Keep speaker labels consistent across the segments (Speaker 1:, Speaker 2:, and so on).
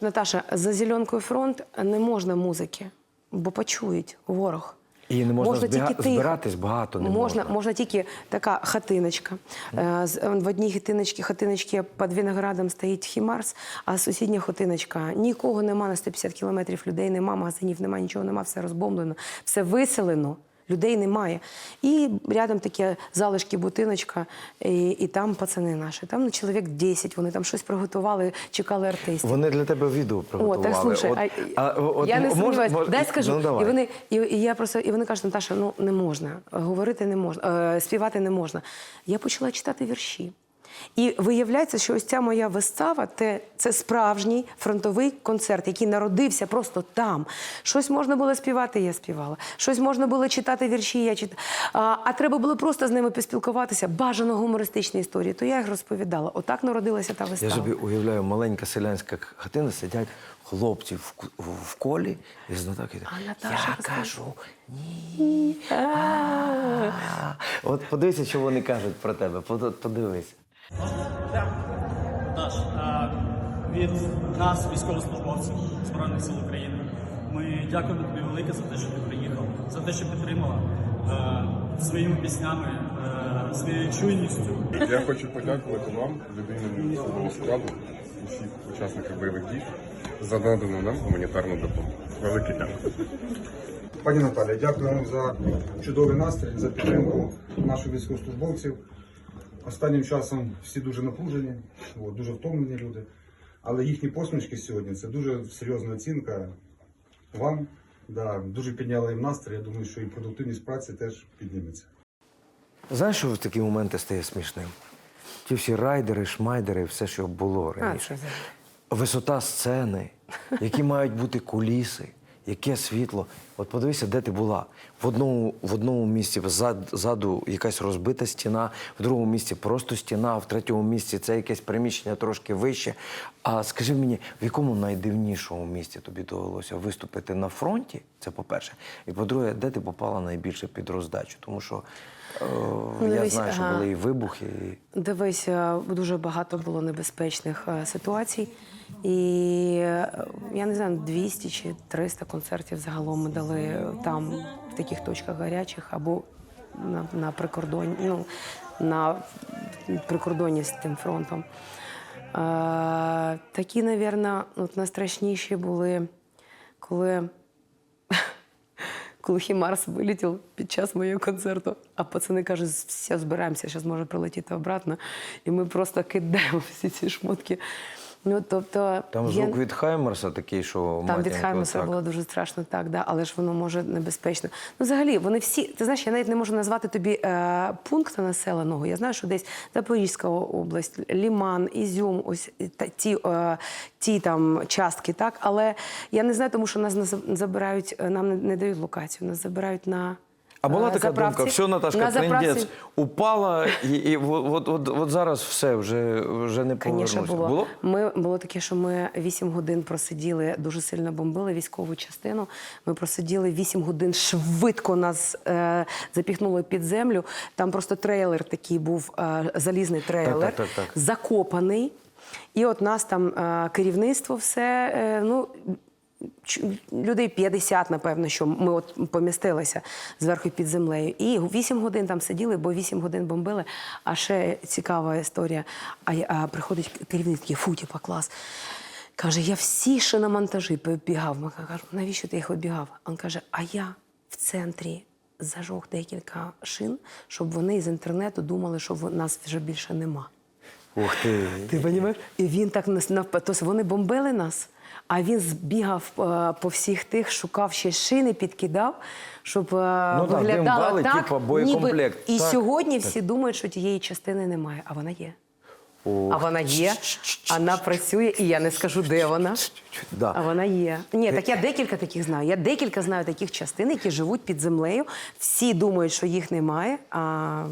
Speaker 1: Наташа, за зеленкою фронт не можна музики, бо почують ворог.
Speaker 2: І не можна, збіга-
Speaker 1: тільки
Speaker 2: збиратись багато не
Speaker 1: можна,
Speaker 2: можна.
Speaker 1: можна тільки така хатиночка. З- В одній хатиночці, хатиночці під виноградом стоїть хімарс, а сусідня хатиночка нікого нема на 150 кілометрів, людей нема, магазинів нема, нічого нема, все розбомблено, все виселено. Людей немає. І рядом такі залишки будиночка, і, і там пацани наші. Там ну, чоловік 10, вони там щось приготували, чекали артистів.
Speaker 2: Вони для тебе відео
Speaker 1: О,
Speaker 2: приготували.
Speaker 1: так слушай,
Speaker 2: От-
Speaker 1: а,
Speaker 2: а, от
Speaker 1: я не сумніваюся.
Speaker 2: мож-
Speaker 1: Дай скажу.
Speaker 2: Ну, давай.
Speaker 1: і вони і, і я просто і вони кажуть, Наташа, ну не можна говорити, не можна, е, співати не можна. Я почала читати вірші. І виявляється, що ось ця моя вистава це справжній фронтовий концерт, який народився просто там. Щось можна було співати, я співала. Щось можна було читати вірші, я читала. А, а треба було просто з ними поспілкуватися, бажано гумористичні історії. То я їх розповідала. Отак народилася та вистава.
Speaker 2: Я собі уявляю, маленька селянська хатина, сидять хлопці в, в колі і з Наталкою.
Speaker 1: А Наташа
Speaker 2: Я кажу ні. От подивися, що вони кажуть про тебе. Под- Подивись.
Speaker 3: Наш е, від нас, військовослужбовців Збройних сил України. Ми дякуємо тобі велике за те, що ти приїхав, за те, що підтримала е, своїми піснями, е, своєю чуйністю.
Speaker 4: Я хочу подякувати вам, імені особового складу, усіх учасників бойових дій, за надану нам гуманітарну допомогу. Велике дякую.
Speaker 5: Пані Наталя, дякую вам за чудовий настрій, за підтримку наших військовослужбовців. Останнім часом всі дуже напружені, от, дуже втомлені люди. Але їхні посмішки сьогодні це дуже серйозна оцінка вам. Да, дуже підняла їм настрій. Я думаю, що і продуктивність праці теж підніметься.
Speaker 2: Знаєш, що в такі моменти стає смішним? Ті всі райдери, шмайдери, все, що було раніше. Висота сцени, які мають бути куліси, яке світло. От подивися, де ти була. В одному, в одному місці ззад- ззаду якась розбита стіна, в другому місці просто стіна, в третьому місці це якесь приміщення трошки вище. А скажи мені, в якому найдивнішому місці тобі довелося виступити на фронті? Це по-перше. І по-друге, де ти попала найбільше під роздачу? Тому що я
Speaker 1: дивись,
Speaker 2: знаю, що були і вибухи. І...
Speaker 1: Дивись, дуже багато було небезпечних ситуацій. І е, я не знаю, 200 чи 300 концертів загалом ми дали там, в таких точках гарячих, або на, на прикордоні, ну, на прикордоні з тим фронтом. Е, такі, от найстрашніші були, коли коли Хімарс вилетів під час моєї концерту, а пацани кажуть, все, збираємося, зараз може прилетіти обратно. І ми просто кидаємо всі ці шмотки. Ну, тобто,
Speaker 2: Там звук від Хаймерса такий, що
Speaker 1: там від
Speaker 2: так.
Speaker 1: було дуже страшно, так, да, але ж воно може небезпечно. Ну, взагалі, вони всі, ти знаєш, я навіть не можу назвати тобі е, пункту населеного. Я знаю, що десь Запорізька область, Ліман, Ізюм, ось та, ті, е, ті там частки, так. Але я не знаю, тому що нас забирають, е, нам не, не дають локацію, нас забирають на.
Speaker 2: А була така
Speaker 1: заправці.
Speaker 2: думка, все, Наташка,
Speaker 1: на
Speaker 2: трендець упала, і, і от, от, от зараз все, вже, вже не повернуся.
Speaker 1: було. Ми було таке, що ми 8 годин просиділи, дуже сильно бомбили військову частину. Ми просиділи 8 годин, швидко нас е, запіхнули під землю. Там просто трейлер такий був, е, залізний трейлер,
Speaker 2: так, так, так.
Speaker 1: закопаний. І от нас там е, керівництво все. Е, ну, Людей 50, напевно, що ми от помістилися зверху під землею. І 8 годин там сиділи, бо 8 годин бомбили. А ще цікава історія. А, а приходить керівник такий, фу, типа, клас. Каже, я всі шиномонтажі побігав. Ми кажемо, навіщо ти їх обігав? Він каже, а я в центрі зажог декілька шин, щоб вони з інтернету думали, що в- нас вже більше нема.
Speaker 2: Ух ти.
Speaker 1: Ти розумієш? І він так нас навп- Тобто вони бомбили нас, а він збігав е, по всіх тих, шукав ще шини, підкидав, щоб е,
Speaker 2: Ну
Speaker 1: виглядало так,
Speaker 2: боєкомплект.
Speaker 1: ніби і
Speaker 2: Так.
Speaker 1: сьогодні всі думають, що тієї частини немає, а вона є. А вона є, вона працює, і я не скажу, де вона.
Speaker 2: Да.
Speaker 1: А вона є. Ні, так я декілька таких знаю. Я декілька знаю таких частин, які живуть під землею. Всі думають, що їх немає, а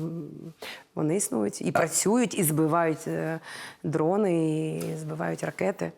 Speaker 1: вони існують і працюють, і збивають е, дрони, і збивають ракети.